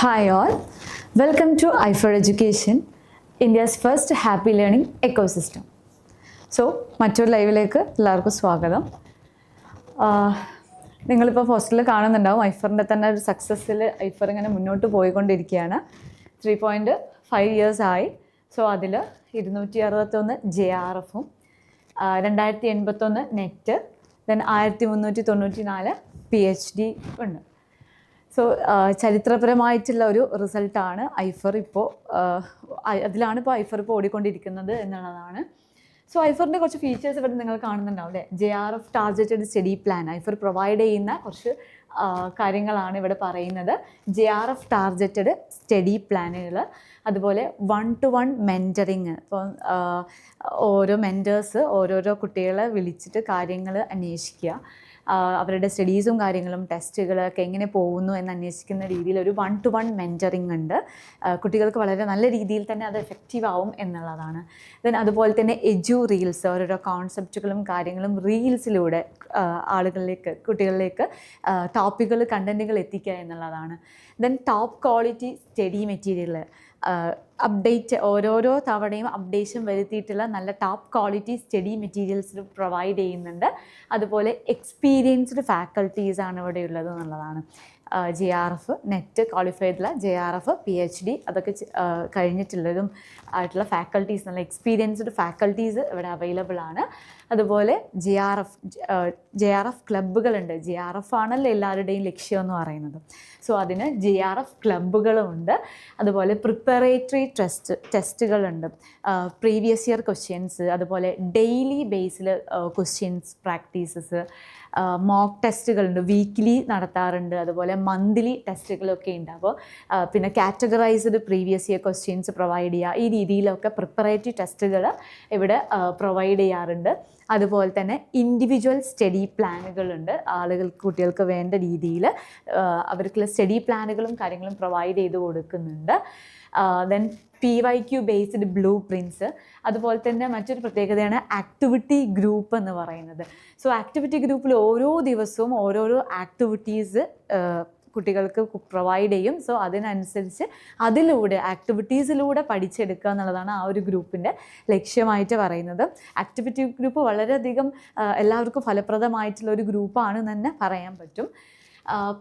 Hi all, welcome to iFor Education, India's first happy learning ecosystem. So മറ്റൊരു ലൈവിലേക്ക് എല്ലാവർക്കും സ്വാഗതം. നിങ്ങളിപ്പോൾ ഫസ്റ്റിൽ കാണുന്നുണ്ടാവും. ഐഫറിന്റെ തന്നെ ഒരു സക്സസ്സിൽ ഐഫർ ഇങ്ങനെ മുന്നോട്ട് പോയിക്കൊണ്ടിരിക്കുകയാണ്. ത്രീ പോയിന്റ് ഫൈവ് ഇയേഴ്സ് ആയി. സോ അതിൽ ഇരുന്നൂറ്റി അറുപത്തൊന്ന് ജെ ആർ എഫും രണ്ടായിരത്തി എൺപത്തൊന്ന് നെറ്റ് ദെൻ ആയിരത്തി മുന്നൂറ്റി തൊണ്ണൂറ്റി നാല് പി എച്ച് ഡി ഉണ്ട്. സോ ചരിത്രപരമായിട്ടുള്ള ഒരു റിസൾട്ടാണ് ഐഫർ ഇപ്പോൾ അതിലാണ് ഇപ്പോൾ ഐഫർ ഇപ്പോൾ ഓടിക്കൊണ്ടിരിക്കുന്നത് എന്നുള്ളതാണ്. സോ ഐഫറിന്റെ കുറച്ച് ഫീച്ചേഴ്സ് ഇവിടെ നിങ്ങൾ കാണുന്നുണ്ടാവും അല്ലേ? J R F targeted study plan ഐഫർ provide ചെയ്യുന്ന കുറച്ച് കാര്യങ്ങളാണ് ഇവിടെ പറയുന്നത്. J R F targeted study പ്ലാനുകൾ അതുപോലെ വൺ ടു വൺ മെന്ററിങ് ഇപ്പോൾ ഓരോ മെന്റേഴ്സ് ഓരോരോ കുട്ടികളെ വിളിച്ചിട്ട് കാര്യങ്ങൾ അന്വേഷിക്കുക. അവരുടെ സ്റ്റഡീസും കാര്യങ്ങളും ടെസ്റ്റുകളൊക്കെ എങ്ങനെ പോകുന്നു എന്ന് അന്വേഷിക്കുന്ന രീതിയിൽ ഒരു വൺ ടു വൺ മെന്ററിങ് ഉണ്ട് കുട്ടികൾക്ക് വളരെ നല്ല രീതിയിൽ തന്നെ അത് എഫക്റ്റീവ് ആവും എന്നുള്ളതാണ്. ദെൻ അതുപോലെ തന്നെ എജു റീൽസ് ഓരോരോ കോൺസെപ്റ്റുകളും കാര്യങ്ങളും റീൽസിലൂടെ ആളുകളിലേക്ക് കുട്ടികളിലേക്ക് ടോപ്പിക്കുകൾ കണ്ടന്റുകൾ എത്തിക്കുക എന്നുള്ളതാണ്. Then top quality study material update ഓരോരോ തവണയും അപ്ഡേഷൻ വരുത്തിയിട്ടുള്ള നല്ല top quality study materials provide ചെയ്യുന്നുണ്ട്. അതുപോലെ എക്സ്പീരിയൻസ്ഡ് ഫാക്കൽറ്റീസ് ആണ് ഇവിടെ ഉള്ളത് എന്നുള്ളതാണ്. J R F NET ക്വാളിഫൈഡുള്ള J R F P H D അതൊക്കെ കഴിഞ്ഞിട്ടുള്ളതും ആയിട്ടുള്ള ഫാക്കൽറ്റീസ് നല്ല എക്സ്പീരിയൻസ്ഡ് ഫാക്കൽറ്റീസ് ഇവിടെ അവൈലബിൾ ആണ്. അതുപോലെ J R F J R F ക്ലബ്ബുകളുണ്ട് J R F ആണല്ലോ എല്ലാവരുടെയും ലക്ഷ്യം എന്ന് പറയുന്നത്. സോ അതിന് ജെ ആർ എഫ് ക്ലബ്ബുകളുമുണ്ട് അതുപോലെ പ്രിപ്പറേറ്ററി ടെസ്റ്റ് ടെസ്റ്റുകളുണ്ട് പ്രീവിയസ് ഇയർ ക്വസ്റ്റ്യൻസ് അതുപോലെ ഡെയിലി ബേസിൽ ക്വസ്റ്റ്യൻസ് പ്രാക്ടീസസ് മോക്ക് ടെസ്റ്റുകളുണ്ട് വീക്ക്ലി നടത്താറുണ്ട്. അതുപോലെ മന്ത്ലി ടെസ്റ്റുകളൊക്കെ ഉണ്ട് അപ്പോൾ പിന്നെ categorised previous year questions provide ചെയ്യുക. ഈ രീതിയിലൊക്കെ പ്രിപ്പറേറ്ററി ടെസ്റ്റുകൾ ഇവിടെ പ്രൊവൈഡ് ചെയ്യാറുണ്ട്. അതുപോലെ തന്നെ ഇൻഡിവിജ്വൽ സ്റ്റഡി പ്ലാനുകളുണ്ട് ആളുകൾ കുട്ടികൾക്ക് വേണ്ട രീതിയിൽ അവർക്കുള്ള സ്റ്റഡി പ്ലാനുകളും കാര്യങ്ങളും പ്രൊവൈഡ് ചെയ്ത് കൊടുക്കുന്നുണ്ട്. Then P Y Q based blueprints അതുപോലെ തന്നെ മറ്റൊരു പ്രത്യേകതയാണ് ആക്ടിവിറ്റി ഗ്രൂപ്പ് എന്ന് പറയുന്നത്. സോ ആക്ടിവിറ്റി ഗ്രൂപ്പിൽ ഓരോ ദിവസവും ഓരോരോ ആക്ടിവിറ്റീസ് കുട്ടികൾക്ക് പ്രൊവൈഡ് ചെയ്യും. സോ അതിനനുസരിച്ച് അതിലൂടെ ആക്ടിവിറ്റീസിലൂടെ പഠിച്ചെടുക്കുക എന്നുള്ളതാണ് ആ ഒരു ഗ്രൂപ്പിന്റെ ലക്ഷ്യമായിട്ട് പറയുന്നത്. ആക്ടിവിറ്റി ഗ്രൂപ്പ് വളരെയധികം എല്ലാവർക്കും ഫലപ്രദമായിട്ടുള്ള ഒരു ഗ്രൂപ്പാണ് തന്നെ പറയാൻ പറ്റും.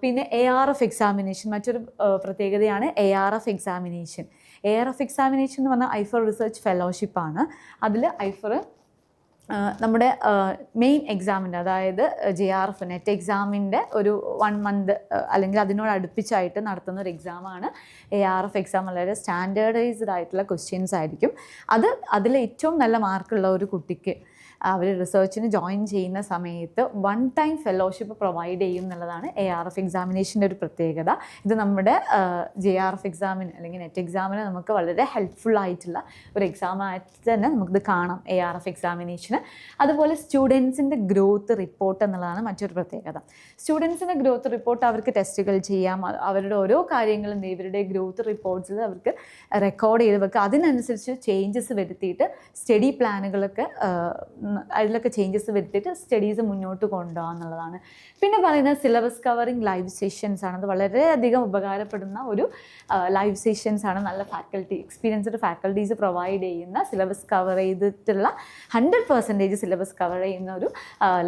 പിന്നെ എ ആർ എഫ് എക്സാമിനേഷൻ മറ്റൊരു പ്രത്യേകതയാണ് A R F examination A of examination എന്ന് പറഞ്ഞാൽ ഐഫർ റിസർച്ച് ഫെലോഷിപ്പാണ് അതിൽ ഐഫർ നമ്മുടെ മെയിൻ എക്സാമിന്റെ അതായത് ജെ ആർ എഫ് നെറ്റ് എക്സാമിന്റെ ഒരു വൺ മന്ത് അല്ലെങ്കിൽ അതിനോട് അടുപ്പിച്ചായിട്ട് നടത്തുന്ന ഒരു എക്സാമാണ് എ ആർ എഫ് എക്സാം വളരെ സ്റ്റാൻഡേർഡൈസ്ഡ് ആയിട്ടുള്ള ക്വസ്റ്റ്യൻസ് ആയിരിക്കും. അത് അതിൽ ഏറ്റവും നല്ല മാർക്കുള്ള ഒരു കുട്ടിക്ക് അവർ റിസർച്ചിന് ജോയിൻ ചെയ്യുന്ന സമയത്ത് വൺ ടൈം ഫെലോഷിപ്പ് പ്രൊവൈഡ് ചെയ്യും എന്നുള്ളതാണ് എ ആർ എഫ് എക്സാമിനേഷന്റെ ഒരു പ്രത്യേകത. ഇത് നമ്മുടെ ജെ ആർ എഫ് എക്സാമിന് അല്ലെങ്കിൽ നെറ്റ് എക്സാമിന് നമുക്ക് വളരെ ഹെൽപ്ഫുൾ ആയിട്ടുള്ള ഒരു എക്സാം ആയിട്ട് തന്നെ നമുക്കിത് കാണാം എ ആർ എഫ് എക്സാമിനേഷന് അതുപോലെ സ്റ്റുഡൻസിന്റെ ഗ്രോത്ത് റിപ്പോർട്ട് എന്നുള്ളതാണ് മറ്റൊരു പ്രത്യേകത. സ്റ്റുഡൻസിന്റെ ഗ്രോത്ത് റിപ്പോർട്ട് അവർക്ക് ടെസ്റ്റുകൾ ചെയ്യാം. അവരുടെ ഓരോ കാര്യങ്ങളും ഇവരുടെ ഗ്രോത്ത് റിപ്പോർട്ട്സിൽ അവർക്ക് റെക്കോർഡ് ചെയ്ത് വെക്കുക. അതിനനുസരിച്ച് ചേഞ്ചസ് വരുത്തിയിട്ട് സ്റ്റഡി പ്ലാനുകളൊക്കെ അതിലൊക്കെ ചേഞ്ചസ് വരുത്തിയിട്ട് സ്റ്റഡീസ് മുന്നോട്ട് കൊണ്ടുപോകുക എന്നുള്ളതാണ് പിന്നെ പറയുന്നത് സിലബസ് കവറിങ് ലൈവ് സെഷൻസ് ആണ്. അത് വളരെയധികം ഉപകാരപ്പെടുന്ന ഒരു ലൈവ് സെഷൻസ് ആണ് നല്ല ഫാക്കൽറ്റി എക്സ്പീരിയൻസ്ഡ് ഫാക്കൽറ്റീസ് പ്രൊവൈഡ് ചെയ്യുന്ന സിലബസ് കവർ ചെയ്തിട്ടുള്ള ഹൺഡ്രഡ് പെർസെന്റേജ് സിലബസ് കവർ ചെയ്യുന്ന ഒരു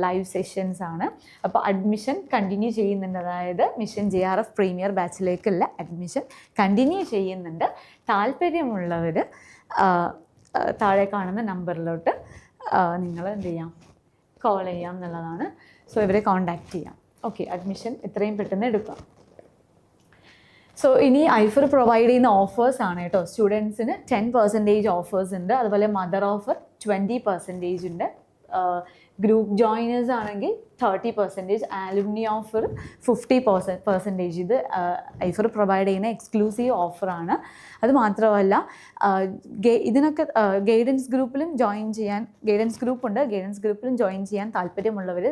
ലൈവ് സെഷൻസ് ആണ്. അപ്പോൾ അഡ്മിഷൻ കണ്ടിന്യൂ ചെയ്യുന്നുണ്ട്. അതായത് mission J R F premier ബാച്ചിലേക്കുള്ള admission continue ചെയ്യുന്നുണ്ട്. താല്പര്യമുള്ളവർ താഴെ കാണുന്ന നമ്പറിലോട്ട് നിങ്ങൾ എന്ത് ചെയ്യാം? കോൾ ചെയ്യാം എന്നുള്ളതാണ്. സോ ഇവരെ കോണ്ടാക്ട് ചെയ്യാം. ഓക്കെ അഡ്മിഷൻ എത്രയും പെട്ടെന്ന് എടുക്കാം. സോ ഇനി ഐഫർ പ്രൊവൈഡ് ചെയ്യുന്ന ഓഫേഴ്സ് ആണ് കേട്ടോ. സ്റ്റുഡൻസിന് ടെൻ പെർസെന്റേജ് ഓഫേഴ്സ് ഉണ്ട്. അതുപോലെ മദർ ഓഫർ ട്വന്റി പെർസെന്റേജ് ഉണ്ട്. ഗ്രൂപ്പ് ജോയിനേഴ്സ് ആണെങ്കിൽ thirty percentage alumni offer fifty percent percentage ഇത് ഐഫർ പ്രൊവൈഡ് ചെയ്യുന്ന എക്സ്ക്ലൂസീവ് ഓഫറാണ് അത് മാത്രമല്ല ഇതിനൊക്കെ ഗൈഡൻസ് ഗ്രൂപ്പിലും ജോയിൻ ചെയ്യാൻ ഗൈഡൻസ് ഗ്രൂപ്പ് ഉണ്ട്. ഗൈഡൻസ് ഗ്രൂപ്പിലും ജോയിൻ ചെയ്യാൻ താല്പര്യമുള്ളവർ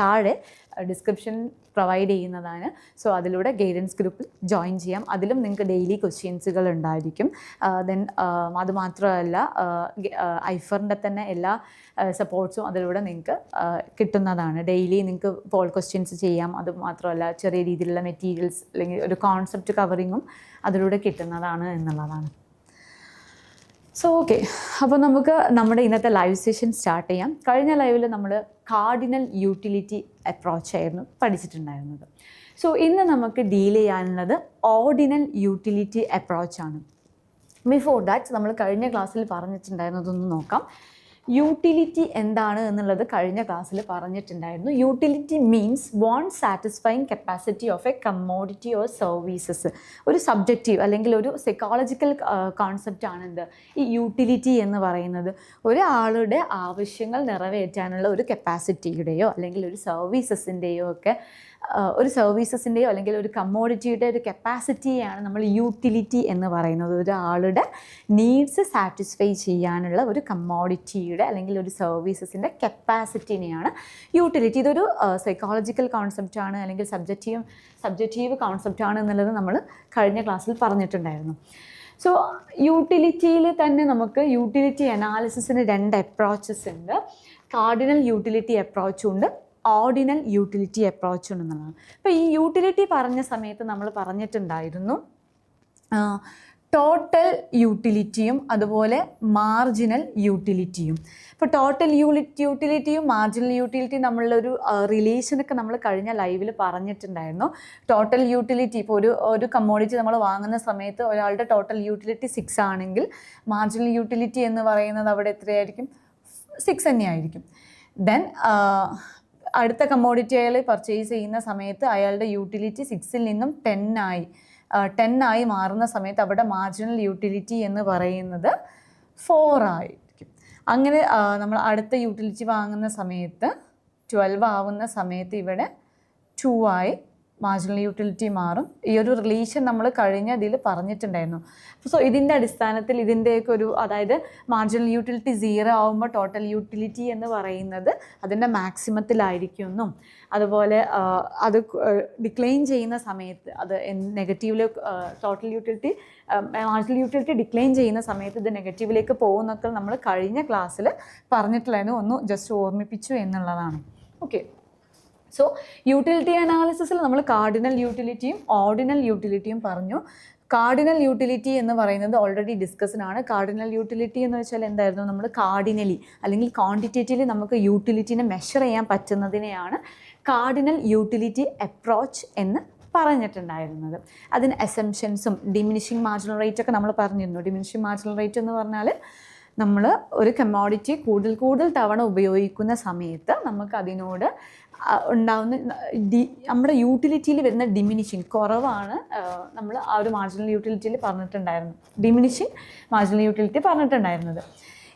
താഴെ ഡിസ്ക്രിപ്ഷൻ പ്രൊവൈഡ് ചെയ്യുന്നതാണ്. സോ അതിലൂടെ ഗൈഡൻസ് ഗ്രൂപ്പിൽ ജോയിൻ ചെയ്യാം. അതിലും നിങ്ങൾക്ക് ഡെയിലി ക്വസ്റ്റ്യൻസുകൾ ഉണ്ടായിരിക്കും. ദെൻ അതുമാത്രമല്ല ഐഫറിന്റെ തന്നെ എല്ലാ സപ്പോർട്ട്സും അതിലൂടെ നിങ്ങൾക്ക് കിട്ടുന്നതാണ്. ഡെയിലി നിങ്ങൾക്ക് പോൾ ക്വസ്റ്റ്യൻസ് ചെയ്യാം. അതുമാത്രമല്ല ചെറിയ രീതിയിലുള്ള മെറ്റീരിയൽസ് അല്ലെങ്കിൽ ഒരു കോൺസെപ്റ്റ് കവറിങ്ങും അതിലൂടെ കിട്ടുന്നതാണ് എന്നുള്ളതാണ്. സോ ഓക്കെ അപ്പോൾ നമുക്ക് നമ്മുടെ ഇന്നത്തെ ലൈവ് സെഷൻ സ്റ്റാർട്ട് ചെയ്യാം. കഴിഞ്ഞ ലൈവിൽ നമ്മൾ കാർഡിനൽ യൂട്ടിലിറ്റി അപ്രോച്ച് ആയിരുന്നു പഠിച്ചിട്ടുണ്ടായിരുന്നത്. സോ ഇന്ന് നമുക്ക് ഡീൽ ചെയ്യാനുള്ളത് ഓർഡിനൽ യൂട്ടിലിറ്റി അപ്രോച്ചാണ് ബിഫോർ ദാറ്റ് നമ്മൾ കഴിഞ്ഞ ക്ലാസ്സിൽ പറഞ്ഞിട്ടുണ്ടായിരുന്നതൊന്ന് നോക്കാം. യൂട്ടിലിറ്റി എന്താണ് എന്നുള്ളത് കഴിഞ്ഞ ക്ലാസ്സിൽ പറഞ്ഞിട്ടുണ്ടായിരുന്നു. Utility means want satisfying capacity of a commodity or services ഒരു സബ്ജക്റ്റീവ് അല്ലെങ്കിൽ ഒരു സൈക്കോളജിക്കൽ കോൺസെപ്റ്റ് ആണ് എന്ത്? ഈ യൂട്ടിലിറ്റി എന്ന് പറയുന്നത്. ഒരാളുടെ ആവശ്യങ്ങൾ നിറവേറ്റാനുള്ള ഒരു കപ്പാസിറ്റിയുടെയോ അല്ലെങ്കിൽ ഒരു സർവീസസിന്റെയോ ഒക്കെ ഒരു സർവീസസിന്റെയോ അല്ലെങ്കിൽ ഒരു കമ്മോഡിറ്റിയുടെ ഒരു കപ്പാസിറ്റിയാണ് നമ്മൾ യൂട്ടിലിറ്റി എന്ന് പറയുന്നത്. ഒരാളുടെ നീഡ്സ് സാറ്റിസ്ഫൈ ചെയ്യാനുള്ള ഒരു കമ്മോഡിറ്റിയുടെ അല്ലെങ്കിൽ ഒരു സർവീസസിന്റെ കപ്പാസിറ്റിനെയാണ് യൂട്ടിലിറ്റി ഇതൊരു സൈക്കോളജിക്കൽ കോൺസെപ്റ്റാണ് അല്ലെങ്കിൽ സബ്ജക്റ്റീവ് സബ്ജക്റ്റീവ് കോൺസെപ്റ്റാണ് എന്നുള്ളത് നമ്മൾ കഴിഞ്ഞ ക്ലാസ്സിൽ പറഞ്ഞിട്ടുണ്ടായിരുന്നു. സോ യൂട്ടിലിറ്റിയിൽ തന്നെ നമുക്ക് യൂട്ടിലിറ്റി അനാലിസിസിന് രണ്ട് അപ്രോച്ചസ് ഉണ്ട്. കാർഡിനൽ യൂട്ടിലിറ്റി അപ്രോച്ചും ഉണ്ട്. ഓർഡിനൽ യൂട്ടിലിറ്റി അപ്രോച്ച് എന്നുള്ളതാണ് അപ്പോൾ ഈ യൂട്ടിലിറ്റി പറഞ്ഞ സമയത്ത് നമ്മൾ പറഞ്ഞിട്ടുണ്ടായിരുന്നു ടോട്ടൽ യൂട്ടിലിറ്റിയും അതുപോലെ മാർജിനൽ യൂട്ടിലിറ്റിയും ഇപ്പോൾ ടോട്ടൽ യൂണിറ്റ് യൂട്ടിലിറ്റിയും മാർജിനൽ യൂട്ടിലിറ്റിയും നമ്മളുടെ റിലേഷനൊക്കെ നമ്മൾ കഴിഞ്ഞ ലൈവിൽ പറഞ്ഞിട്ടുണ്ടായിരുന്നു. ടോട്ടൽ യൂട്ടിലിറ്റി ഇപ്പോൾ ഒരു ഒരു കമ്മോഡിറ്റി നമ്മൾ വാങ്ങുന്ന സമയത്ത് ഒരാളുടെ ടോട്ടൽ യൂട്ടിലിറ്റി സിക്സ് ആണെങ്കിൽ മാർജിനൽ യൂട്ടിലിറ്റി എന്ന് പറയുന്നത് അവിടെ എത്രയായിരിക്കും? സിക്സ് തന്നെയായിരിക്കും ദെൻ അടുത്ത കമ്മോഡിറ്റി അയാൾ പർച്ചേസ് ചെയ്യുന്ന സമയത്ത് അയാളുടെ യൂട്ടിലിറ്റി സിക്സിൽ നിന്നും ടെന്നായി ആയി മാറുന്ന സമയത്ത് അവിടെ മാർജിനൽ യൂട്ടിലിറ്റി എന്ന് പറയുന്നത് ഫോറായിരിക്കും അങ്ങനെ നമ്മൾ അടുത്ത യൂട്ടിലിറ്റി വാങ്ങുന്ന സമയത്ത് ട്വൽവ് ആവുന്ന സമയത്ത് ഇവിടെ ടു ആയി മാർജിനൽ യൂട്ടിലിറ്റി മാറും. ഈ ഒരു റിലേഷൻ നമ്മൾ കഴിഞ്ഞ ഇതിൽ പറഞ്ഞിട്ടുണ്ടായിരുന്നു. സോ ഇതിന്റെ അടിസ്ഥാനത്തിൽ ഇതിന്റെയൊക്കെ ഒരു അതായത് മാർജിനൽ യൂട്ടിലിറ്റി സീറോ ആവുമ്പോൾ ടോട്ടൽ യൂട്ടിലിറ്റി എന്ന് പറയുന്നത് അതിന്റെ മാക്സിമത്തിലായിരിക്കുമെന്നും അതുപോലെ അത് ഡിക്ലൈൻ ചെയ്യുന്ന സമയത്ത് അത് നെഗറ്റീവിൽ total utility marginal utility decline ചെയ്യുന്ന സമയത്ത് ഇത് നെഗറ്റീവിലേക്ക് പോകുന്നൊക്കെ നമ്മൾ കഴിഞ്ഞ ക്ലാസ്സിൽ പറഞ്ഞിട്ടുണ്ടായിരുന്നു. ഒന്ന് ജസ്റ്റ് ഓർമ്മിപ്പിച്ചു എന്നുള്ളതാണ്. ഓക്കെ സോ യൂട്ടിലിറ്റി അനാലിസിസിൽ നമ്മൾ കാർഡിനൽ യൂട്ടിലിറ്റിയും ഓർഡിനൽ യൂട്ടിലിറ്റിയും പറഞ്ഞു. കാർഡിനൽ യൂട്ടിലിറ്റി എന്ന് പറയുന്നത് ഓൾറെഡി ഡിസ്കസ്ഡ് ആണ്. കാർഡിനൽ യൂട്ടിലിറ്റി എന്ന് വെച്ചാൽ എന്തായിരുന്നു? നമ്മൾ കാർഡിനലി അല്ലെങ്കിൽ ക്വാണ്ടിറ്റേറ്റീവ്ലി നമുക്ക് യൂട്ടിലിറ്റിനെ മെഷർ ചെയ്യാൻ പറ്റുന്നതിനെയാണ് കാർഡിനൽ യൂട്ടിലിറ്റി അപ്രോച്ച് എന്ന് പറഞ്ഞിട്ടുണ്ടായിരുന്നത്. അതിന് എസംഷൻസും ഡിമിനിഷിങ് മാർജിനൽ റേറ്റ് ഒക്കെ നമ്മൾ പറഞ്ഞിരുന്നു. ഡിമിനിഷിങ് മാർജിനൽ റേറ്റ് എന്ന് പറഞ്ഞാൽ നമ്മൾ ഒരു കമ്മോഡിറ്റി കൂടുതൽ കൂടുതൽ തവണ ഉപയോഗിക്കുന്ന സമയത്ത് നമുക്ക് അതിനോട് ഉണ്ടാവുന്ന ഡി നമ്മുടെ യൂട്ടിലിറ്റിയിൽ വരുന്ന ഡിമിനിഷിങ് കുറവാണ് നമ്മൾ ആ ഒരു മാർജിനൽ യൂട്ടിലിറ്റിയിൽ പറഞ്ഞിട്ടുണ്ടായിരുന്നു. ഡിമിനിഷിങ് മാർജിനൽ യൂട്ടിലിറ്റി പറഞ്ഞിട്ടുണ്ടായിരുന്നത്.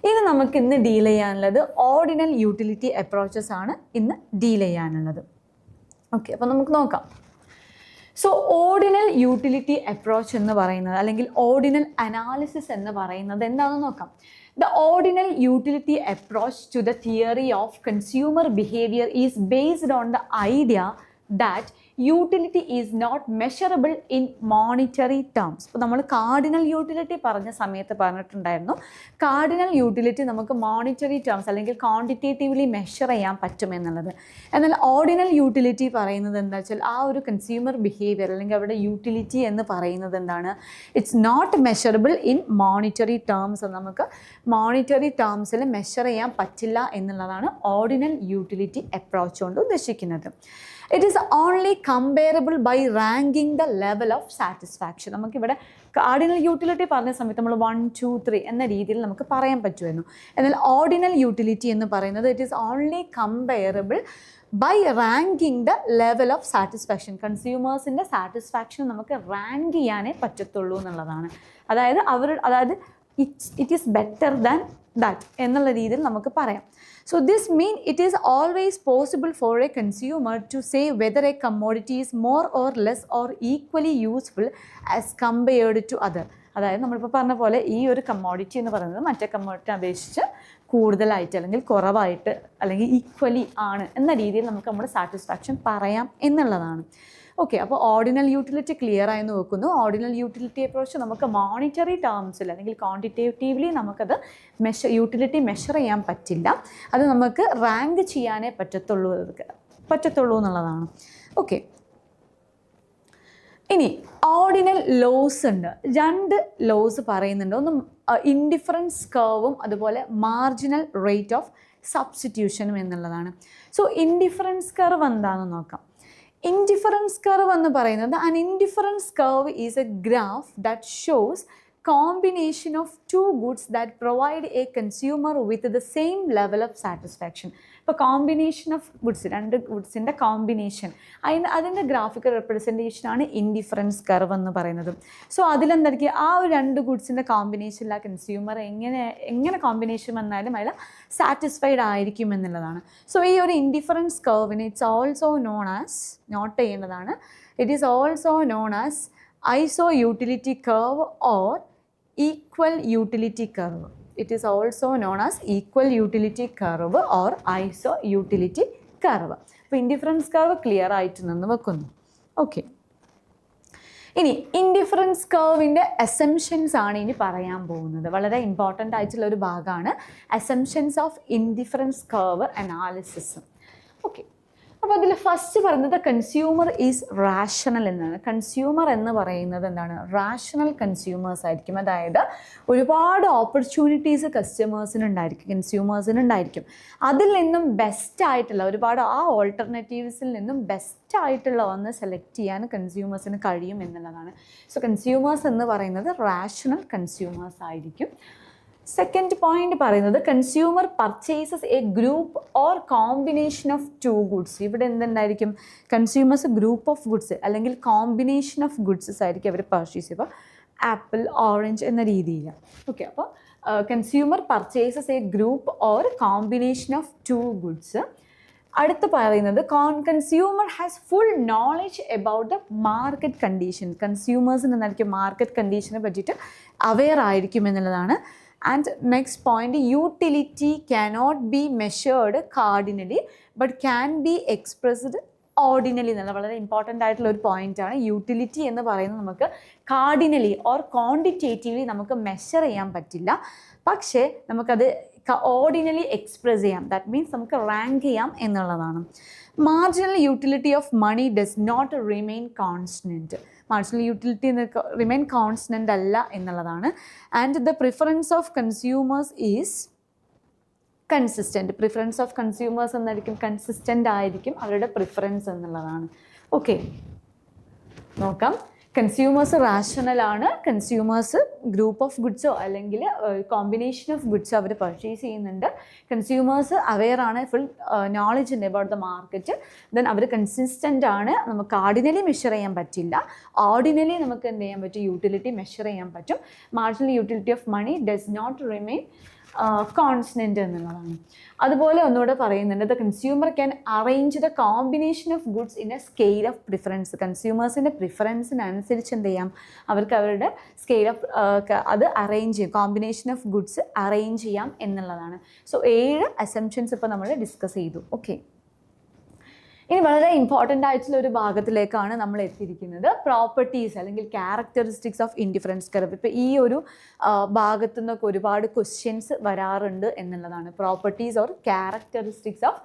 ഇനി നമുക്ക് ഇന്ന് ഡീൽ ചെയ്യാനുള്ളത് ഓർഡിനൽ യൂട്ടിലിറ്റി അപ്രോച്ചസ് ആണ് ഇന്ന് ഡീൽ ചെയ്യാനുള്ളത്. ഓക്കെ അപ്പോൾ നമുക്ക് നോക്കാം. സോ ഓർഡിനൽ യൂട്ടിലിറ്റി അപ്രോച്ച് എന്ന് പറയുന്നത് അല്ലെങ്കിൽ ഓർഡിനൽ അനാലിസിസ് എന്ന് പറയുന്നത് എന്താണെന്ന് നോക്കാം. The ordinal utility approach to the theory of consumer behavior is based on the idea that utility is not measurable in monetary terms ഇപ്പോൾ നമ്മൾ കാർഡിനൽ യൂട്ടിലിറ്റി പറഞ്ഞ സമയത്ത് പറഞ്ഞിട്ടുണ്ടായിരുന്നു. കാർഡിനൽ യൂട്ടിലിറ്റി നമുക്ക് മോണിറ്ററി ടേംസ് അല്ലെങ്കിൽ ക്വാണ്ടിറ്റേറ്റീവ്ലി മെഷർ ചെയ്യാൻ പറ്റുമെന്നുള്ളത് എന്നാൽ ഓർഡിനൽ യൂട്ടിലിറ്റി പറയുന്നത് എന്താ വെച്ചാൽ ആ ഒരു കൺസ്യൂമർ ബിഹേവിയർ അല്ലെങ്കിൽ അവരുടെ യൂട്ടിലിറ്റി എന്ന് പറയുന്നത് എന്താണ്? It's not measurable in monetary terms നമുക്ക് മോണിറ്ററി ടേംസിൽ മെഷർ ചെയ്യാൻ പറ്റില്ല എന്നുള്ളതാണ് ഓർഡിനൽ യൂട്ടിലിറ്റി അപ്രോച്ച് കൊണ്ട് ഉദ്ദേശിക്കുന്നത്. It is only comparable by ranking the level of satisfaction നമുക്കിവിടെ കാർഡിനൽ യൂട്ടിലിറ്റി പറഞ്ഞ സമയത്ത് നമ്മൾ വൺ ടു ത്രീ എന്ന രീതിയിൽ നമുക്ക് പറയാൻ പറ്റുമായിരുന്നു. എന്നാൽ ഓർഡിനൽ യൂട്ടിലിറ്റി എന്ന് പറയുന്നത് it is only comparable by ranking the level of satisfaction കൺസ്യൂമേഴ്സിന്റെ satisfaction നമുക്ക് റാങ്ക് ചെയ്യാനേ പറ്റത്തുള്ളൂ എന്നുള്ളതാണ്. അതായത് അവർ അതായത് it's it is better than that എന്നുള്ള രീതിയിൽ നമുക്ക് പറയാം. So this means it is always possible for a consumer to say whether a commodity is more or less or equally useful as compared to other. അതായത് നമ്മളിപ്പോൾ പറഞ്ഞ പോലെ ഈ ഒരു കമ്മോഡിറ്റി എന്ന് പറയുന്നത് മറ്റേ കമ്മോഡിറ്റി അപേക്ഷിച്ച് കൂടുതലായിട്ട് അല്ലെങ്കിൽ കുറവായിട്ട് അല്ലെങ്കിൽ ഈക്വലി ആണ് എന്ന രീതിയിൽ നമുക്ക് നമ്മുടെ സാറ്റിസ്ഫാക്ഷൻ പറയാം എന്നുള്ളതാണ് ഓക്കെ അപ്പോൾ ഓർഡിനൽ യൂട്ടിലിറ്റി ക്ലിയർ ആയി നോക്കുന്നു ഓർഡിനൽ യൂട്ടിലിറ്റി അപ്രോച്ച് നമുക്ക് മോണിറ്ററി ടേംസിൽ അല്ലെങ്കിൽ ക്വാണ്ടിറ്റേറ്റീവ്ലി നമുക്കത് മെഷർ യൂട്ടിലിറ്റി മെഷർ ചെയ്യാൻ പറ്റില്ല. അത് നമുക്ക് റാങ്ക് ചെയ്യാനേ പറ്റത്തുള്ളൂ പറ്റത്തുള്ളൂ എന്നുള്ളതാണ്. ഓക്കെ ഇനി ഓർഡിനൽ ലോസ് ഉണ്ട്. രണ്ട് ലോസ് പറയുന്നുണ്ട്. ഒന്ന് ഇൻഡിഫറൻസ് കർവും അതുപോലെ മാർജിനൽ റേറ്റ് ഓഫ് സബ്സ്റ്റിറ്റ്യൂഷനും എന്നുള്ളതാണ്. സോ ഇൻഡിഫറൻസ് കർവ് എന്താണെന്ന് നോക്കാം. ഇൻഡിഫറൻസ് കർവ് എന്ന് പറയുന്നത് an indifference curve is a graph that shows combination of two goods that provide a consumer with the same level of satisfaction ഇപ്പോൾ combination of goods രണ്ട് ഗുഡ്സിന്റെ combination അതിന് അതിന്റെ graphical റെപ്രസെന്റേഷനാണ് indifference curve എന്ന് പറയുന്നത്. So അതിലെന്തായിരിക്കും ആ ഒരു രണ്ട് ഗുഡ്സിന്റെ കോമ്പിനേഷനിൽ ആ കൺസ്യൂമർ എങ്ങനെ എങ്ങനെ കോമ്പിനേഷൻ വന്നാലും അതിൽ സാറ്റിസ്ഫൈഡ് ആയിരിക്കും എന്നുള്ളതാണ്. സോ ഈ ഒരു ഇൻഡിഫറൻസ് കർവിന് it's also known as note ചെയ്യേണ്ടതാണ് it is also known as iso utility curve or equal utility curve it is also known as equal utility curve or iso utility curve അപ്പോൾ indifference curve clear ആയിട്ട് നിന്ന് വെക്കുന്നു. Okay ഇനി indifference കർവിന്റെ assumptions ആണ് ഇനി പറയാൻ പോകുന്നത്. വളരെ ഇമ്പോർട്ടന്റ് ആയിട്ടുള്ള ഒരു ഭാഗമാണ് അസംഷൻസ് ഓഫ് ഇൻഡിഫറൻസ് കർവ് അനാലിസിസും ഓക്കെ അപ്പോൾ അതിൽ ഫസ്റ്റ് പറയുന്നത് കൺസ്യൂമർ ഈസ് റാഷണൽ എന്നാണ്. കൺസ്യൂമർ എന്ന് പറയുന്നത് എന്താണ്? റാഷണൽ കൺസ്യൂമേഴ്സ് ആയിരിക്കും. അതായത് ഒരുപാട് ഓപ്പർച്യൂണിറ്റീസ് കസ്റ്റമേഴ്സിന് ഉണ്ടായിരിക്കും കൺസ്യൂമേഴ്സിന് ഉണ്ടായിരിക്കും അതിൽ നിന്നും ബെസ്റ്റ് ആയിട്ടുള്ള ഒരുപാട് ആ ഓൾട്ടർനേറ്റീവ്സിൽ നിന്നും ബെസ്റ്റ് ആയിട്ടുള്ള ഒന്ന് സെലക്ട് ചെയ്യാൻ കൺസ്യൂമേഴ്സിന് കഴിയും എന്നുള്ളതാണ്. സോ കൺസ്യൂമേഴ്സ് എന്ന് പറയുന്നത് റാഷണൽ കൺസ്യൂമേഴ്സ് ആയിരിക്കും. സെക്കൻഡ് പോയിന്റ് പറയുന്നത് consumer purchases a group or combination of two goods ഇവിടെ എന്തുണ്ടായിരിക്കും? കൺസ്യൂമേഴ്സ് ഗ്രൂപ്പ് ഓഫ് ഗുഡ്സ് അല്ലെങ്കിൽ കോമ്പിനേഷൻ ഓഫ് ഗുഡ്സസ് ആയിരിക്കും അവർ പർച്ചേസ് ചെയ്യുക. ആപ്പിൾ ഓറഞ്ച് എന്ന രീതിയിൽ. ഓക്കെ അപ്പോൾ consumer purchases a group or combination of two goods അടുത്ത് പറയുന്നത് കോൺ consumer has full knowledge about the market condition കൺസ്യൂമേഴ്സിന് എന്നായിരിക്കും മാർക്കറ്റ് കണ്ടീഷനെ പറ്റിയിട്ട് അവെയർ ആയിരിക്കും എന്നുള്ളതാണ് and next point utility cannot be measured cardinally but can be expressed ordinally എന്നുള്ള വളരെ important ആയിട്ടുള്ള ഒരു പോയിന്റാണ് യൂട്ടിലിറ്റി എന്ന് പറയുന്നത് നമുക്ക് കാർഡിനലി ഓർ ക്വാണ്ടിറ്റേറ്റീവ്ലി നമുക്ക് മെഷർ ചെയ്യാൻ പറ്റില്ല. പക്ഷേ നമുക്കത് ഓർഡിനലി എക്സ്പ്രസ് ചെയ്യാം. ദാറ്റ് മീൻസ് നമുക്ക് റാങ്ക് ചെയ്യാം എന്നുള്ളതാണ്. Marginal utility of money does not remain constant marginal utility remain constant അല്ല എന്നുള്ളതാണ്. And the preference of consumers is consistent preference of consumers എന്നായിരിക്കും കൺസിസ്റ്റന്റ് ആയിരിക്കും അവരുടെ പ്രിഫറൻസ് എന്നുള്ളതാണ്. ഓക്കെ നോക്കാം. കൺസ്യൂമേഴ്സ് റാഷണൽ ആണ്. കൺസ്യൂമേഴ്സ് ഗ്രൂപ്പ് ഓഫ് ഗുഡ്സോ അല്ലെങ്കിൽ കോമ്പിനേഷൻ ഓഫ് ഗുഡ്സോ അവർ പർച്ചേസ് ചെയ്യുന്നുണ്ട്. കൺസ്യൂമേഴ്സ് അവെയർ ആണ് ഫുൾ നോളജ് ഉണ്ട് അബൌട്ട് ദ മാർക്കറ്റ് ദെൻ അവർ കൺസിസ്റ്റന്റ് ആണ്. നമുക്ക് ആർഡിനലി മെഷർ ചെയ്യാൻ പറ്റില്ല. ഓർഡിനലി നമുക്ക് എന്ത് ചെയ്യാൻ പറ്റും? യൂട്ടിലിറ്റി മെഷർ ചെയ്യാൻ പറ്റും. Marginal utility of money does not remain constant എന്നുള്ളതാണ്. അതുപോലെ ഒന്നുകൂടെ പറയുന്നുണ്ട് the consumer can arrange the combination of goods in a scale of preference കൺസ്യൂമേഴ്സിന്റെ പ്രിഫറൻസിനനുസരിച്ച് എന്ത് ചെയ്യാം? അവർക്ക് അവരുടെ സ്കെയിൽ ഓഫ് അത് അറേഞ്ച് ചെയ്യും കോമ്പിനേഷൻ ഓഫ് ഗുഡ്സ് അറേഞ്ച് ചെയ്യാം എന്നുള്ളതാണ്. സോ ഏഴ് അസംഷൻസ് ഇപ്പോൾ നമ്മൾ ഡിസ്കസ് ചെയ്തു. ഓക്കെ ഇനി വളരെ ഇമ്പോർട്ടന്റ് ആയിട്ടുള്ള ഒരു ഭാഗത്തിലേക്കാണ് നമ്മൾ എത്തിയിരിക്കുന്നത്. പ്രോപ്പർട്ടീസ് അല്ലെങ്കിൽ ക്യാരക്ടറിസ്റ്റിക്സ് ഓഫ് ഇൻഡിഫറൻസ് കർവ് ഇപ്പോൾ ഈ ഒരു ഭാഗത്തു നിന്നൊക്കെ ഒരുപാട് ക്വസ്റ്റ്യൻസ് വരാറുണ്ട് എന്നുള്ളതാണ്. Properties or characteristics of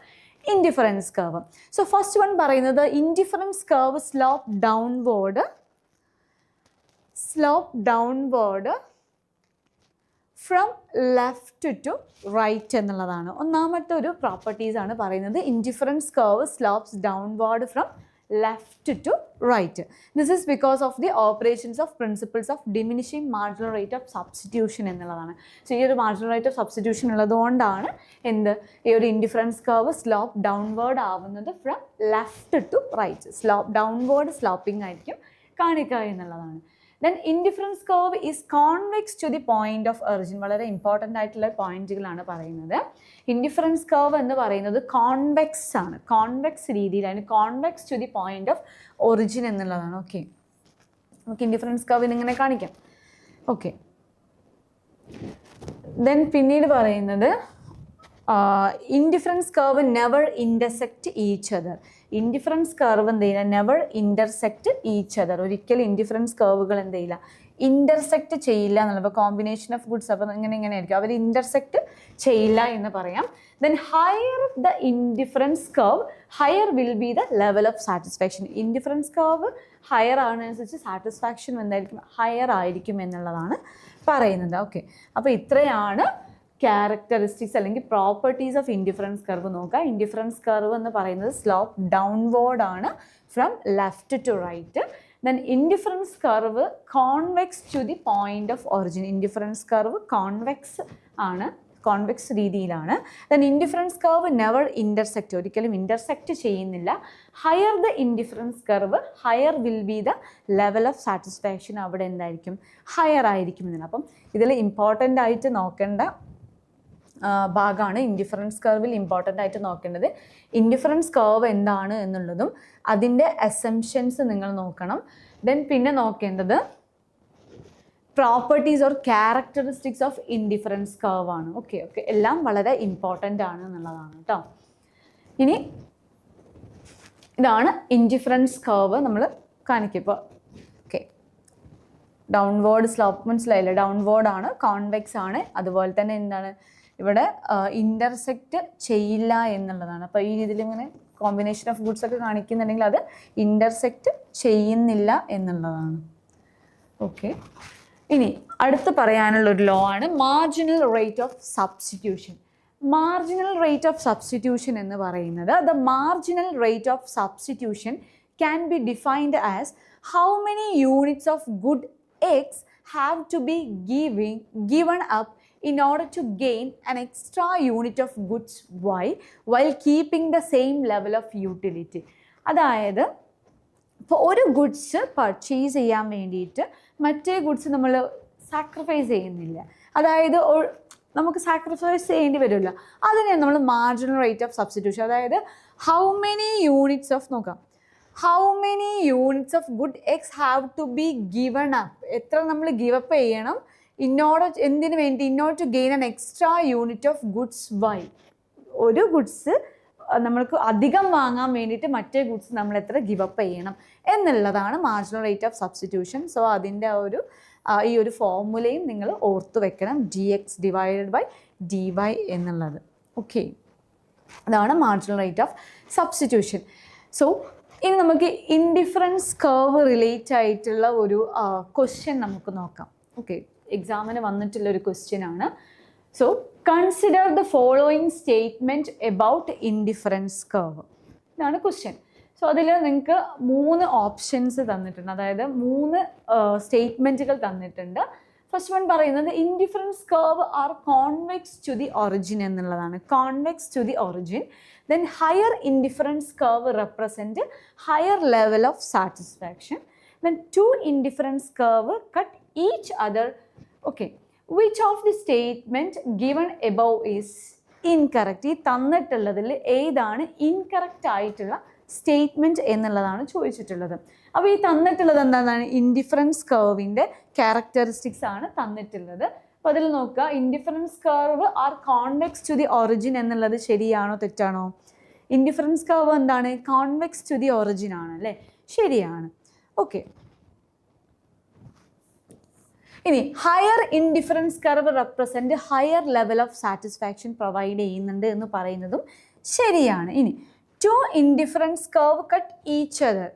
indifference curve so first one പറയുന്നത് indifference curve slope downward slope downward from left to right എന്നുള്ളതാണ്. ഒന്നാമത്തെ ഒരു പ്രോപ്പർട്ടീസ് ആണ് പറയുന്നത്. Indifference curve slopes downward from left to right this is because of the operations of principles of diminishing marginal rate of substitution എന്നുള്ളതാണ്. So ഈ ഒരു marginal rate of substitution ഉള്ളതുകൊണ്ടാണ് എന്ത്? ഈ ഒരു ഇൻഡിഫറൻസ് കർവ് സ്ലോപ്പ് ഡൗൺവേർഡ് ആവുന്നത് from left to right slope downward sloping ആയിരിക്കും. കാണിക്കുക എന്നുള്ളതാണ്. Then indifference curve is convex to the point of origin വളരെ ഇമ്പോർട്ടന്റ് ആയിട്ടുള്ള പോയിന്റുകളാണ് പറയുന്നത്. ഇൻഡിഫറൻസ് കർവ് എന്ന് പറയുന്നത് കോൺവെക്സ് ആണ്. കോൺവെക്സ് രീതിയിലാണ് convex to the point of origin എന്നുള്ളതാണ്. ഓക്കെ നമുക്ക് ഇൻഡിഫറൻസ് കർവ് ഇങ്ങനെ കാണിക്കാം. ഓക്കെ ദെൻ പിന്നീട് പറയുന്നത് indifference curve never intersect each other indifference curve എന്ത് ചെയ്യില്ല നെവർ ഇന്റർസെക്റ്റ് ഈച്ച് അതർ ഒരിക്കലും ഇൻഡിഫറൻസ് കർവുകൾ എന്ത് ചെയ്യില്ല. ഇന്റർസെക്റ്റ് ചെയ്യില്ല എന്നുള്ള കോമ്പിനേഷൻ ഓഫ് ഗുഡ്സ് അപ്പോൾ ഇങ്ങനെ ഇങ്ങനെ ആയിരിക്കും. അവർ ഇന്റർസെക്റ്റ് ചെയ്യില്ല എന്ന് പറയാം. Then higher the indifference curve higher will be the level of satisfaction indifference curve higher ആവുന്നതനുസരിച്ച് satisfaction എന്തായിരിക്കും? ഹയർ ആയിരിക്കും എന്നുള്ളതാണ് പറയുന്നത്. ഓക്കെ അപ്പോൾ ഇത്രയാണ് ക്യാരക്ടറിസ്റ്റിക്സ് അല്ലെങ്കിൽ പ്രോപ്പർട്ടീസ് ഓഫ് ഇൻഡിഫറൻസ് കർവ് നോക്കുക. ഇൻഡിഫറൻസ് കർവ് എന്ന് പറയുന്നത് സ്ലോപ്പ് ഡൗൺവേർഡ് ആണ് from left to right then indifference curve convex to the point of origin indifference curve convex ആണ് കോൺവെക്സ് രീതിയിലാണ്. Then indifference curve never intersect ഒരിക്കലും intersect ചെയ്യുന്നില്ല. Higher the indifference curve higher will be the level of satisfaction അവിടെ എന്തായിരിക്കും? Higher ആയിരിക്കും എന്നാണ്. അപ്പം ഇതിൽ ഇമ്പോർട്ടന്റ് ആയിട്ട് നോക്കേണ്ട ഭാഗമാണ് ഇൻഡിഫറൻസ് കർവിൽ ഇമ്പോർട്ടന്റ് ആയിട്ട് നോക്കേണ്ടത്. ഇൻഡിഫറൻസ് കർവ് എന്താണ് എന്നുള്ളതും അതിന്റെ അസംഷൻസ് നിങ്ങൾ നോക്കണം. ദെൻ പിന്നെ നോക്കേണ്ടത് properties or characteristics of indifference curve ആണ്. ഓക്കെ ഓക്കെ എല്ലാം വളരെ ഇമ്പോർട്ടന്റ് ആണ് എന്നുള്ളതാണ് കേട്ടോ ഇനി ഇതാണ് ഇൻഡിഫറൻസ് കർവ് നമ്മൾ കാണിക്കും ഇപ്പോൾ ഓക്കെ ഡൗൺവേർഡ് സ്ലോപ്പ് മനസ്സിലായില്ല? ഡൗൺവേർഡ് ആണ് കോൺവെക്സ് ആണ്. അതുപോലെ തന്നെ എന്താണ്? ഇവിടെ ഇന്റർസെക്റ്റ് ചെയ്യില്ല എന്നുള്ളതാണ്. അപ്പോൾ ഈ രീതിയിൽ ഇങ്ങനെ കോമ്പിനേഷൻ ഓഫ് ഗുഡ്സ് ഒക്കെ കാണിക്കുന്നുണ്ടെങ്കിൽ അത് ഇന്റർസെക്റ്റ് ചെയ്യുന്നില്ല എന്നുള്ളതാണ്. ഓക്കെ ഇനി അടുത്ത് പറയാനുള്ള ഒരു ലോ ആണ് marginal rate of substitution marginal rate of substitution എന്ന് പറയുന്നത് the marginal rate of substitution can be defined as how many units of good X have to be giving given up in order to gain an extra unit of goods y while keeping the same level of utility. അതായത് ഇപ്പോൾ ഒരു goods purchase ചെയ്യാൻ വേണ്ടിയിട്ട് മറ്റേ goods നമ്മൾ sacrifice ചെയ്യുന്നില്ല. അതായത് നമുക്ക് സാക്രിഫൈസ് ചെയ്യേണ്ടി വരില്ല അതിനെ നമ്മൾ മാർജിനൽ റേറ്റ് ഓഫ് സബ്സ്റ്റിറ്റ്യൂഷൻ അതായത് ഹൗ മെനി യൂണിറ്റ്സ് ഓഫ് നോക്കാം. How many units of good X have to be given up എത്ര നമ്മൾ give up up in order എന്തിനു വേണ്ടി? In order to gain an extra unit of goods Y ഒരു goods നമ്മൾക്ക് അധികം വാങ്ങാൻ വേണ്ടിയിട്ട് മറ്റേ ഗുഡ്സ് നമ്മൾ എത്ര ഗിവ് അപ്പ് ചെയ്യണം എന്നുള്ളതാണ് marginal rate of substitution so അതിന്റെ ആ ഒരു ഈ ഒരു ഫോർമുലയും നിങ്ങൾ ഓർത്തു വെക്കണം. D X divided by D Y എന്നുള്ളത്. ഓക്കെ അതാണ് marginal rate of substitution so ഇനി നമുക്ക് ഇൻഡിഫറൻസ് കർവ് റിലേറ്റ് ആയിട്ടുള്ള ഒരു ക്വസ്റ്റ്യൻ നമുക്ക് നോക്കാം. ഓക്കെ എക്സാമിന് വന്നിട്ടുള്ള ഒരു ക്വസ്റ്റ്യൻ ആണ്. So consider the following statement about indifference curve ഇതാണ് ക്വസ്റ്റ്യൻ സോ അതിൽ നിങ്ങൾക്ക് മൂന്ന് ഓപ്ഷൻസ് തന്നിട്ടുണ്ട്. അതായത് മൂന്ന് സ്റ്റേറ്റ്മെന്റുകൾ തന്നിട്ടുണ്ട്. ഫസ്റ്റ് വൺ പറയുന്നത് indifference curve are convex to the origin എന്നുള്ളതാണ്. Convex to the origin then higher indifference curve represent higher level of satisfaction then two indifference curve cut each other okay which of the statement given above is incorrect ഈ തന്നിട്ടുള്ളതിൽ ഏതാണ് incorrect ആയിട്ടുള്ള statement എന്നുള്ളതാണ് ചോദിച്ചിട്ടുള്ളത്. അപ്പോൾ ഈ തന്നിട്ടുള്ളത് എന്താണ് ഇൻഡിഫറൻസ് കർവിന്റെ ക്യാരക്ടറിസ്റ്റിക്സ് ആണ് തന്നിട്ടുള്ളത്. അപ്പോൾ അതിൽ നോക്കുക. Indifference curve are convex to the origin എന്നുള്ളത് ശരിയാണോ തെറ്റാണോ? ഇൻഡിഫറൻസ് കർവ് എന്താണ്? കോൺവെക്സ് ടു ദി ഒറിജിൻ ആണ് അല്ലേ? ശരിയാണ്. ഓക്കെ ഇനി higher indifference curve represent higher level of satisfaction provide ചെയ്യുന്നുണ്ട് എന്ന് പറയുന്നതും ശരിയാണ്. ഇനി two indifference curve cut each other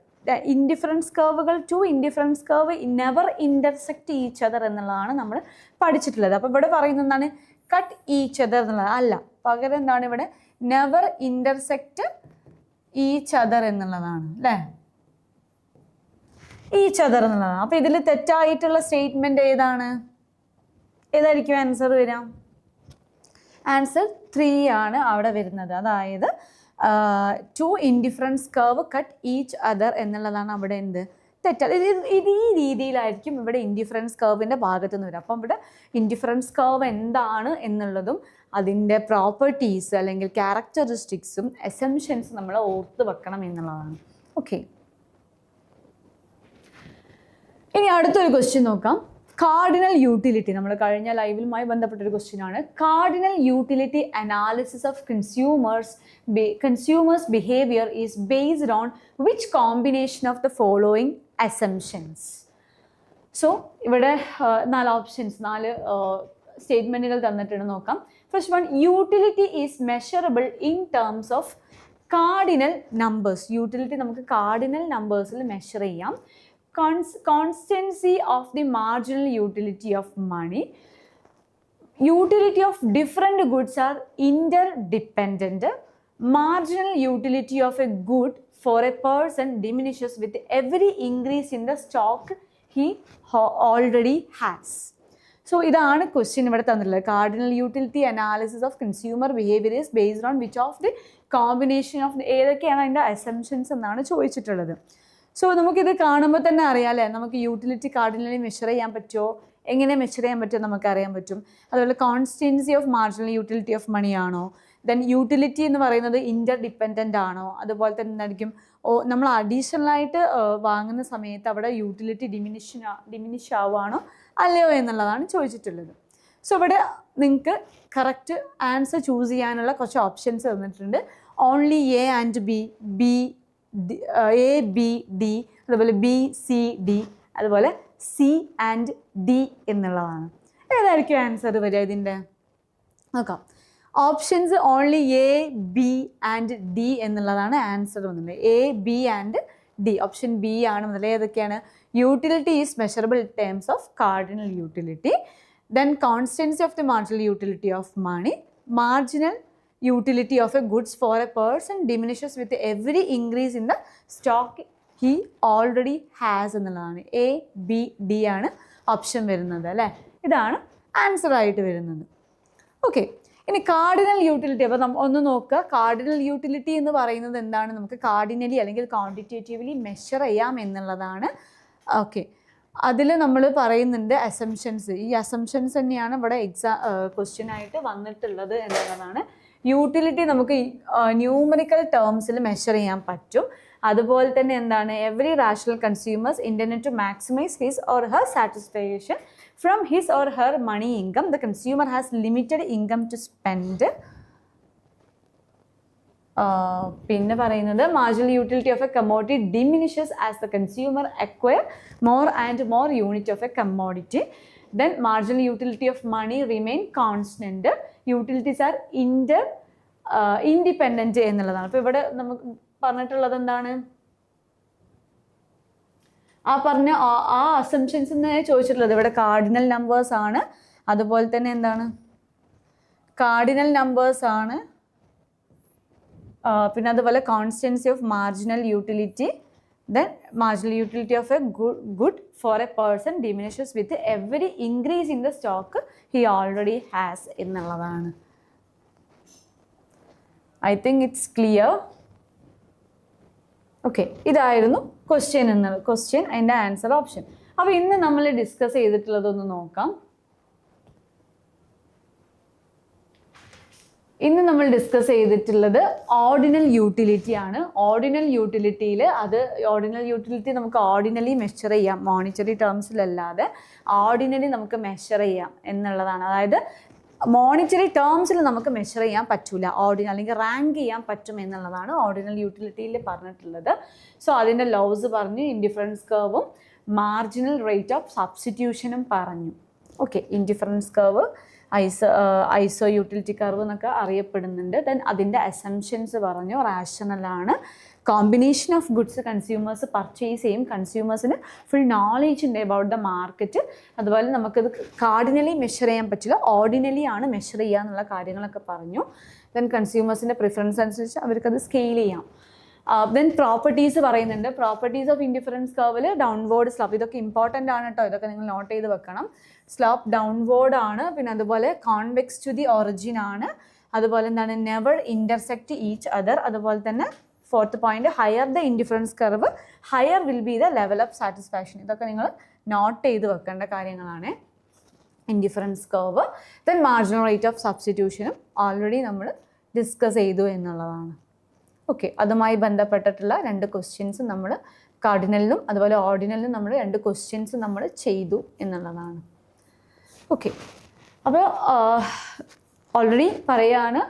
indifference കർവുകൾ two indifference curve never intersect each other എന്നുള്ളതാണ് നമ്മൾ പഠിച്ചിട്ടുള്ളത്. അപ്പോൾ ഇവിടെ പറയുന്ന എന്താണ്? കട്ട് ഈച്ച് അതർ എന്നുള്ളത്. അല്ല പകരം എന്താണ് ഇവിടെ? നെവർ ഇന്റർസെക്റ്റ് ഈച്ച് അതർ എന്നുള്ളതാണ് അല്ലേ? ഈ ചതർ എന്നുള്ളതാണ് അപ്പോൾ ഇതിൽ തെറ്റായിട്ടുള്ള സ്റ്റേറ്റ്മെന്റ് ഏതാണ്? ഏതായിരിക്കും ആൻസർ വരാം ആൻസർ ത്രീ ആണ് അവിടെ വരുന്നത്. അതായത് two indifference curve cut each other എന്നുള്ളതാണ് അവിടെ എന്ത്? തെറ്റാ ഇത് ഇത് ഈ രീതിയിലായിരിക്കും ഇവിടെ ഇൻഡിഫറൻസ് കർവിന്റെ ഭാഗത്തു നിന്ന് വരും അപ്പം ഇവിടെ ഇൻഡിഫറൻസ് കർവ് എന്താണ് എന്നുള്ളതും അതിന്റെ പ്രോപ്പർട്ടീസ് അല്ലെങ്കിൽ ക്യാരക്ടറിസ്റ്റിക്സും എസംഷൻസ് നമ്മൾ ഓർത്ത് വെക്കണം എന്നുള്ളതാണ്. ഓക്കെ ഇനി അടുത്തൊരു ക്വസ്റ്റ്യൻ നോക്കാം. കാർഡിനൽ യൂട്ടിലിറ്റി നമ്മൾ കഴിഞ്ഞ ലൈവിലുമായി ബന്ധപ്പെട്ട ഒരു ക്വസ്റ്റ്യൻ ആണ്. Cardinal utility analysis of consumers consumers behaviour is based on which combination of the following assumptions so ഇവിടെ നാല് ഓപ്ഷൻസ് നാല് സ്റ്റേറ്റ്മെന്റുകൾ തന്നിട്ടുണ്ട് നോക്കാം. First one utility is measurable in terms of cardinal numbers utility നമുക്ക് കാർഡിനൽ നമ്പേഴ്സിൽ measure ചെയ്യാം. Constancy of the marginal utility of money utility of different goods are interdependent. Dependent marginal utility of a good for a person diminishes with every increase in the stock he already has so ഇതാണ് question ഇവിടെ തന്നിട്ടുള്ളത്. Cardinal utility analysis of consumer behaviour is based on which of the combination of ഏതൊക്കെയാണ് അതിന്റെ assumptions എന്നാണ് ചോദിച്ചിട്ടുള്ളത്. So നമുക്കിത് കാണുമ്പോൾ തന്നെ അറിയാമല്ലേ നമുക്ക് യൂട്ടിലിറ്റി കാർഡിനലി മെഷർ ചെയ്യാൻ പറ്റുമോ എങ്ങനെ മെഷർ ചെയ്യാൻ പറ്റുമോ നമുക്ക് അറിയാൻ പറ്റും. അതുപോലെ constancy of marginal utility of money ആണോ? ദെൻ യൂട്ടിലിറ്റി എന്ന് പറയുന്നത് ഇന്റർ ഡിപ്പെൻഡന്റ് ആണോ? അതുപോലെ തന്നെ എന്തായിരിക്കും? ഓ നമ്മൾ അഡീഷണലായിട്ട് വാങ്ങുന്ന സമയത്ത് അവിടെ യൂട്ടിലിറ്റി ഡിമിനിഷ് ഡിമിനിഷ് ആവുകയാണോ അല്ലയോ എന്നുള്ളതാണ് ചോദിച്ചിട്ടുള്ളത്. സോ ഇവിടെ നിങ്ങൾക്ക് കറക്റ്റ് ആൻസർ ചൂസ് ചെയ്യാനുള്ള കുറച്ച് ഓപ്ഷൻസ് തന്നിട്ടുണ്ട്. Only A and B B A B D അതുപോലെ ബി സി ഡി അതുപോലെ സി ആൻഡ് ഡി എന്നുള്ളതാണ്. ഏതായിരിക്കും ആൻസർ വരിക ഇതിന്റെ? നോക്കാം. Options only A B and D എന്നുള്ളതാണ് ആൻസർ വന്നത്. A B and D option B ആണ് മുതൽ ഏതൊക്കെയാണ്? Utility is measurable terms of cardinal utility then constancy of the marginal utility of money marginal utility of a goods for a person diminishes with every increase in the stock he already has എന്നുള്ളതാണ്. A B D ആണ് option വരുന്നത് അല്ലേ? ഇതാണ് answer ആയിട്ട് വരുന്നത്. Okay ഇനി cardinal utility അപ്പോൾ നമ്മൾ ഒന്ന് നോക്കുക. കാർഡിനൽ യൂട്ടിലിറ്റി എന്ന് പറയുന്നത് എന്താണ്? നമുക്ക് കാർഡിനലി അല്ലെങ്കിൽ ക്വാണ്ടിറ്റേറ്റീവ്ലി മെഷർ ചെയ്യാം എന്നുള്ളതാണ്. ഓക്കെ അതിൽ നമ്മൾ പറയുന്നുണ്ട് അസംഷൻസ് ഈ അസംഷൻസ് തന്നെയാണ് ഇവിടെ എക്സാ ക്വസ്റ്റ്യൻ ആയിട്ട് വന്നിട്ടുള്ളത് എന്നുള്ളതാണ്. യൂട്ടിലിറ്റി നമുക്ക് ന്യൂമറിക്കൽ ടേംസിൽ മെഷർ ചെയ്യാൻ പറ്റും. അതുപോലെ തന്നെ എന്താണ് every rational consumers internet to maximise his or her satisfaction from his or her money income the consumer has limited income to spend പിന്നെ പറയുന്നത് marginal utility of a commodity diminishes as the consumer acquire more and more unit of a commodity then marginal utility of money remain constant utilities are inter independent എന്നുള്ളതാണ്. അപ്പോൾ ഇവിടെ നമുക്ക് പറഞ്ഞിട്ടുള്ളത് എന്താണ്? ആ പറഞ്ഞ ആ- അസംഷൻസ് എന്ന് ചോദിച്ചിട്ടുള്ളത് ഇവിടെ കാർഡിനൽ നമ്പേഴ്സ് ആണ്. അതുപോലെ തന്നെ എന്താണ്? കാർഡിനൽ നമ്പേഴ്സ് ആണ്. പിന്നെ അതുപോലെ constancy of marginal utility then marginal utility of a good good for a person diminishes with every increase in the stock he already has എന്നുള്ളതാണ്. I think it's clear okay ഇതായിരുന്നു question എന്നത് question അതിന്റെ answer option അപ്പോൾ ഇന്ന് നമ്മൾ discuss ചെയ്തിട്ടുള്ളതൊന്ന് നോക്കാം. ഇന്ന് നമ്മൾ ഡിസ്കസ് ചെയ്തിട്ടുള്ളത് ഓർഡിനൽ യൂട്ടിലിറ്റി ആണ്. ഓർഡിനൽ യൂട്ടിലിറ്റിയിൽ അത് ഓർഡിനൽ യൂട്ടിലിറ്റി നമുക്ക് ഓർഡിനലി മെഷർ ചെയ്യാം. മോണിറ്ററി ടേംസിലല്ലാതെ ഓർഡിനലി നമുക്ക് മെഷർ ചെയ്യാം എന്നുള്ളതാണ്. അതായത് മോണിറ്ററി ടേംസിൽ നമുക്ക് മെഷർ ചെയ്യാൻ പറ്റില്ല ഓർഡിനൽ അല്ലെങ്കിൽ റാങ്ക് ചെയ്യാൻ പറ്റും എന്നുള്ളതാണ് ഓർഡിനൽ യൂട്ടിലിറ്റിയിൽ പറഞ്ഞിട്ടുള്ളത്. സോ അതിന്റെ ലോസ് പറഞ്ഞു ഇൻഡിഫറൻസ് കർവും മാർജിനൽ റേറ്റ് ഓഫ് സബ്സ്റ്റിറ്റ്യൂഷനും പറഞ്ഞു. Okay indifference curve iso iso utility curve എന്നൊക്കെ അറിയപ്പെടുന്നുണ്ട്. ദെൻ അതിന്റെ അസംഷൻസ് പറഞ്ഞു റാഷണലാണ് combination of goods consumers purchase ചെയ്യും. കൺസ്യൂമേഴ്സിന് ഫുൾ നോളേജ് ഉണ്ട് അബൌട്ട് ദ മാർക്കറ്റ് അതുപോലെ നമുക്കിത് കാർഡിനലി മെഷർ ചെയ്യാൻ പറ്റില്ല ഓർഡിനലി ആണ് മെഷർ ചെയ്യുക എന്നുള്ള കാര്യങ്ങളൊക്കെ പറഞ്ഞു. ദെൻ കൺസ്യൂമേഴ്സിന്റെ പ്രിഫറൻസ് അനുസരിച്ച് അവർക്കത് സ്കെയിൽ ചെയ്യാം. ദെൻ പ്രോപ്പർട്ടീസ് പറയുന്നുണ്ട്. പ്രോപ്പർട്ടീസ് ഓഫ് ഇൻഡിഫറൻസ് കർവിൽ ഡൗൺവേർഡ് സ്ലോപ്പ് ഇതൊക്കെ ഇമ്പോർട്ടന്റ് ആണ് കേട്ടോ ഇതൊക്കെ നിങ്ങൾ നോട്ട് ചെയ്ത് വെക്കണം. സ്ലോപ്പ് ഡൗൺവേർഡ് ആണ്. പിന്നെ അതുപോലെ കോൺവെക്സ് ടു ദി ഒറിജിൻ ആണ്. അതുപോലെ എന്താണ്? നെവർ ഇന്റർസെക്റ്റ് ഈച്ച് അതർ അതുപോലെ തന്നെ fourth point higher the indifference curve higher will be the level of satisfaction ഇതൊക്കെ നിങ്ങൾ നോട്ട് ചെയ്ത് വെക്കേണ്ട കാര്യങ്ങളാണ്. Indifference curve then marginal rate of സബ്സ്റ്റിറ്റ്യൂഷനും already നമ്മൾ ഡിസ്കസ് ചെയ്തു എന്നുള്ളതാണ്. ഓക്കെ അതുമായി ബന്ധപ്പെട്ടിട്ടുള്ള രണ്ട് ക്വസ്റ്റ്യൻസ് നമ്മൾ കാർഡിനലിനും അതുപോലെ ഓർഡിനലിനും നമ്മൾ രണ്ട് ക്വസ്റ്റ്യൻസ് നമ്മൾ ചെയ്തു എന്നുള്ളതാണ്. ഓക്കെ അപ്പോൾ ഓൾറെഡി പറയാണ്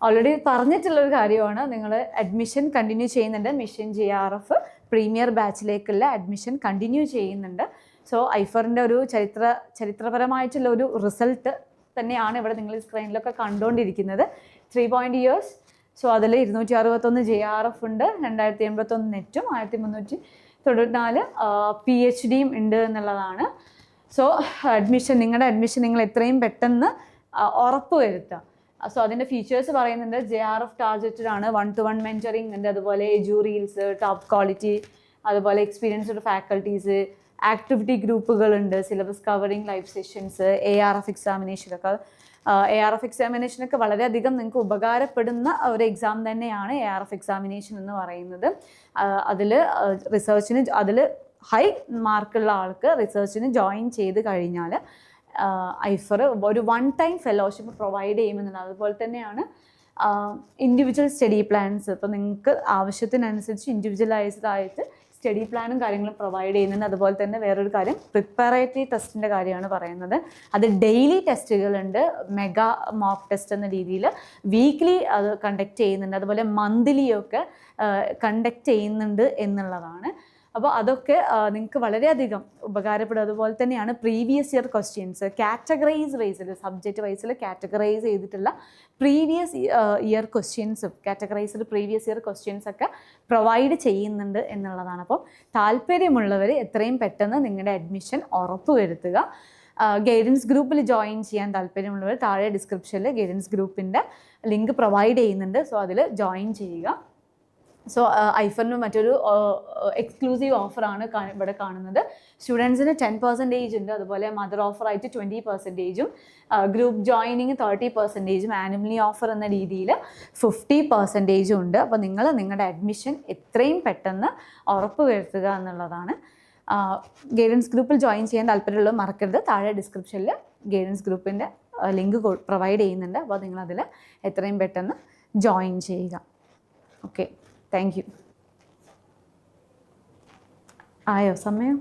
ഓൾറെഡി പറഞ്ഞിട്ടുള്ളൊരു കാര്യമാണ്. നിങ്ങൾ അഡ്മിഷൻ കണ്ടിന്യൂ ചെയ്യുന്നുണ്ട്. Mission J R F premier ബാച്ചിലേക്കുള്ള admission continue ചെയ്യുന്നുണ്ട്. സോ ഐഫറിന്റെ ഒരു ചരിത്ര ചരിത്രപരമായിട്ടുള്ള ഒരു റിസൾട്ട് തന്നെയാണ് ഇവിടെ നിങ്ങൾ സ്ക്രീനിലൊക്കെ കണ്ടുകൊണ്ടിരിക്കുന്നത് ത്രീ പോയിന്റ് ഇയേഴ്സ് സോ അതിൽ ഇരുന്നൂറ്റി അറുപത്തൊന്ന് ജെ ആർ എഫ് ഉണ്ട് രണ്ടായിരത്തി എൺപത്തൊന്ന് നെറ്റും ആയിരത്തി മുന്നൂറ്റി തൊണ്ണൂറ്റിനാല് പി എച്ച് ഡിയും ഉണ്ട് എന്നുള്ളതാണ്. സോ അഡ്മിഷൻ നിങ്ങളുടെ അഡ്മിഷൻ നിങ്ങൾ എത്രയും പെട്ടെന്ന് ഉറപ്പ് വരുത്തുക. സോ അതിന്റെ ഫീച്ചേഴ്സ് പറയുന്നുണ്ട്. ജെ ആർ എഫ് ടാർജറ്റഡ് ആണ് വൺ ടു വൺ മെന്ററിങ് ഉണ്ട് അതുപോലെ എജു ടോപ്പ് ക്വാളിറ്റി അതുപോലെ experienced faculties activity ഗ്രൂപ്പുകളുണ്ട് syllabus covering live sessions A R F എക്സാമിനേഷനൊക്കെ A R F എക്സാമിനേഷനൊക്കെ വളരെയധികം നിങ്ങൾക്ക് ഉപകാരപ്പെടുന്ന ഒരു എക്സാം തന്നെയാണ് എ ആർ എഫ് എക്സാമിനേഷൻ എന്ന് പറയുന്നത്. അതിൽ റിസർച്ചിന് അതിൽ ഹൈ മാർക്കുള്ള ആൾക്ക് റിസർച്ചിന് ജോയിൻ ചെയ്ത് കഴിഞ്ഞാൽ ഐഫർ ഒരു വൺ ടൈം ഫെലോഷിപ്പ് പ്രൊവൈഡ് ചെയ്യുമെന്നുണ്ട് അതുപോലെ തന്നെയാണ് ഇൻഡിവിജ്വൽ സ്റ്റഡി പ്ലാൻസ് ഇപ്പോൾ നിങ്ങൾക്ക് ആവശ്യത്തിനനുസരിച്ച് ഇൻഡിവിജ്വലൈസ്ഡ് ആയിട്ട് സ്റ്റഡി പ്ലാനും കാര്യങ്ങളും പ്രൊവൈഡ് ചെയ്യുന്നുണ്ട്. അതുപോലെ തന്നെ വേറൊരു കാര്യം പ്രിപ്പറേറ്ററി ടെസ്റ്റിന്റെ കാര്യമാണ് പറയുന്നത്. അത് ഡെയിലി ടെസ്റ്റുകളുണ്ട്. മെഗാ മോക്ക് ടെസ്റ്റ് എന്ന രീതിയിൽ വീക്ക്ലി അത് കണ്ടക്ട് ചെയ്യുന്നുണ്ട്. അതുപോലെ മന്ത്ലിയൊക്കെ കണ്ടക്ട് ചെയ്യുന്നുണ്ട് എന്നുള്ളതാണ്. അപ്പോൾ അതൊക്കെ നിങ്ങൾക്ക് വളരെയധികം ഉപകാരപ്പെടും. അതുപോലെ തന്നെയാണ് പ്രീവിയസ് ഇയർ ക്വസ്റ്റ്യൻസ് കാറ്റഗറൈസ് വൈസിൽ സബ്ജക്റ്റ് വൈസിൽ കാറ്റഗറൈസ് ചെയ്തിട്ടുള്ള പ്രീവിയസ് ഇയർ ക്വസ്റ്റ്യൻസും കാറ്റഗറൈസ്ഡ് പ്രീവിയസ് ഇയർ ക്വസ്റ്റ്യൻസ് ഒക്കെ പ്രൊവൈഡ് ചെയ്യുന്നുണ്ട് എന്നുള്ളതാണ്. അപ്പോൾ താല്പര്യമുള്ളവർ എത്രയും പെട്ടെന്ന് നിങ്ങളുടെ അഡ്മിഷൻ ഉറപ്പുവരുത്തുക. ഗൈഡൻസ് ഗ്രൂപ്പിൽ ജോയിൻ ചെയ്യാൻ താല്പര്യമുള്ളവർ താഴെ ഡിസ്ക്രിപ്ഷനിൽ ഗൈഡൻസ് ഗ്രൂപ്പിന്റെ ലിങ്ക് പ്രൊവൈഡ് ചെയ്യുന്നുണ്ട്. സോ അതിൽ ജോയിൻ ചെയ്യുക. സോ ഐഫറിന് മറ്റൊരു എക്സ്ക്ലൂസീവ് ഓഫറാണ് ഇവിടെ കാണുന്നത്. സ്റ്റുഡൻസിന് ടെൻ പെർസെന്റേജ് ഉണ്ട്. അതുപോലെ മദർ ഓഫറായിട്ട് ട്വന്റി പെർസെന്റേജും ഗ്രൂപ്പ് ജോയിനിങ് തേർട്ടി പെർസെന്റേജും ആനുവലി ഓഫർ എന്ന രീതിയിൽ ഫിഫ്റ്റി പെർസെന്റേജും ഉണ്ട്. അപ്പോൾ നിങ്ങൾ നിങ്ങളുടെ അഡ്മിഷൻ എത്രയും പെട്ടെന്ന് ഉറപ്പ് വരുത്തുക എന്നുള്ളതാണ്. ഗൈഡൻസ് ഗ്രൂപ്പിൽ ജോയിൻ ചെയ്യാൻ താല്പര്യമുള്ളത് മറക്കരുത്. താഴെ ഡിസ്ക്രിപ്ഷനിൽ ഗൈഡൻസ് ഗ്രൂപ്പിന്റെ ലിങ്ക് പ്രൊവൈഡ് ചെയ്യുന്നുണ്ട്. അപ്പോൾ നിങ്ങളതിൽ എത്രയും പെട്ടെന്ന് ജോയിൻ ചെയ്യുക. ഓക്കെ താങ്ക് യു ആയോ സമയം?